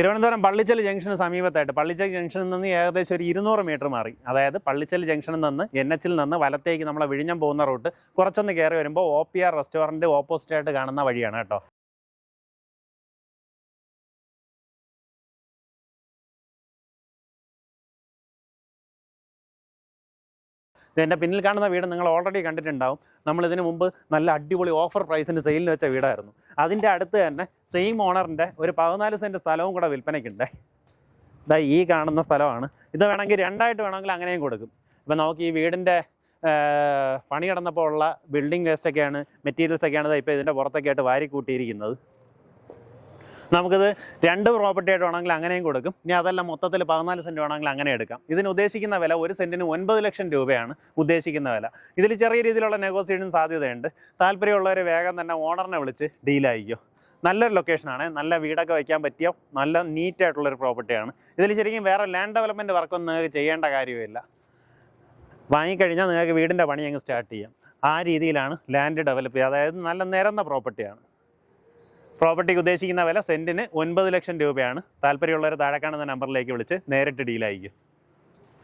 തിരുവനന്തപുരം പള്ളിച്ചൽ ജംഗ്ഷന് സമീപത്തായിട്ട് പള്ളിച്ചൽ ജംഗ്ഷനിൽ നിന്ന് ഏകദേശം ഒരു ഇരുന്നൂറ് മീറ്റർ മാറി. അതായത് പള്ളിച്ചൽ ജംഗ്ഷനിൽ നിന്ന് എൻ എച്ചിൽ നിന്ന് വലത്തേക്ക് നമ്മളെ വിഴിഞ്ഞം പോകുന്ന റൂട്ട് കുറച്ചൊന്ന് കയറി വരുമ്പോൾ ഒ പി ആർ റെസ്റ്റോറന്റ് ഓപ്പോസിറ്റായിട്ട് കാണുന്ന വഴിയാണ് കേട്ടോ. ഇതിന്റെ പിന്നിൽ കാണുന്ന വീട് നിങ്ങൾ ഓൾറെഡി കണ്ടിട്ടുണ്ടാവും. നമ്മൾ ഇതിനു മുമ്പ് നല്ല അടിപൊളി ഓഫർ പ്രൈസിന് സെയിലിന് വെച്ച വീടായിരുന്നു. അതിന്റെ അടുത്ത് തന്നെ സെയിം ഓണറിന്റെ ഒരു പതിനാല് സെന്റ് സ്ഥലവും കൂടെ വിൽപ്പനയ്ക്കുണ്ട്. ഇതാ ഈ കാണുന്ന സ്ഥലമാണ്. ഇത് വേണമെങ്കിൽ രണ്ടായിട്ട് വേണമെങ്കിൽ അങ്ങനെയും കൊടുക്കും. ഇപ്പം നമുക്ക് ഈ വീടിന്റെ പണി കിടന്നപ്പോൾ ഉള്ള ബിൽഡിംഗ് വേസ്റ്റൊക്കെയാണ് മെറ്റീരിയൽസൊക്കെയാണ് ഇപ്പോൾ ഇതിന്റെ പുറത്തൊക്കെ ആയിട്ട് വാരി കൂട്ടിയിരിക്കുന്നത് നമുക്കിത് രണ്ട് പ്രോപ്പർട്ടി ആയിട്ട് വേണമെങ്കിൽ അങ്ങനെയും കൊടുക്കും. ഇനി അതെല്ലാം മൊത്തത്തിൽ പതിനാല് സെന്റ് വേണമെങ്കിൽ അങ്ങനെ എടുക്കാം. ഇതിന് ഉദ്ദേശിക്കുന്ന വില ഒരു സെന്റിന് ഒൻപത് ലക്ഷം രൂപയാണ് ഉദ്ദേശിക്കുന്ന വില. ഇതിൽ ചെറിയ രീതിയിലുള്ള നെഗോസിയേഷൻ സാധ്യതയുണ്ട്. താല്പര്യമുള്ളവർ വേഗം തന്നെ ഓണറിനെ വിളിച്ച് ഡീലായിക്കോ നല്ലൊരു ലൊക്കേഷനാണ് നല്ല വീടൊക്കെ വയ്ക്കാൻ പറ്റിയ നല്ല നീറ്റ് ആയിട്ടുള്ളൊരു പ്രോപ്പർട്ടിയാണ് ഇതിൽ ശരിക്കും വേറെ ലാൻഡ് ഡെവലപ്മെന്റ് വർക്കൊന്നും നിങ്ങൾക്ക് ചെയ്യേണ്ട കാര്യമില്ല. വാങ്ങിക്കഴിഞ്ഞാൽ നിങ്ങൾക്ക് വീടിന്റെ പണി അങ്ങ് സ്റ്റാർട്ട് ചെയ്യാം. ആ രീതിയിലാണ് ലാൻഡ് ഡെവലപ്പ് ചെയ്യുക. അതായത് നല്ല നിരന്ന പ്രോപ്പർട്ടിയാണ് പ്രോപ്പർട്ടിക്ക് ഉദ്ദേശിക്കുന്ന വില സെന്റിന് ഒൻപത് ലക്ഷം രൂപയാണ്. താല്പര്യമുള്ളവർ താഴെ കാണുന്ന നമ്പറിലേക്ക് വിളിച്ച് നേരിട്ട് ഡീലായിരിക്കും.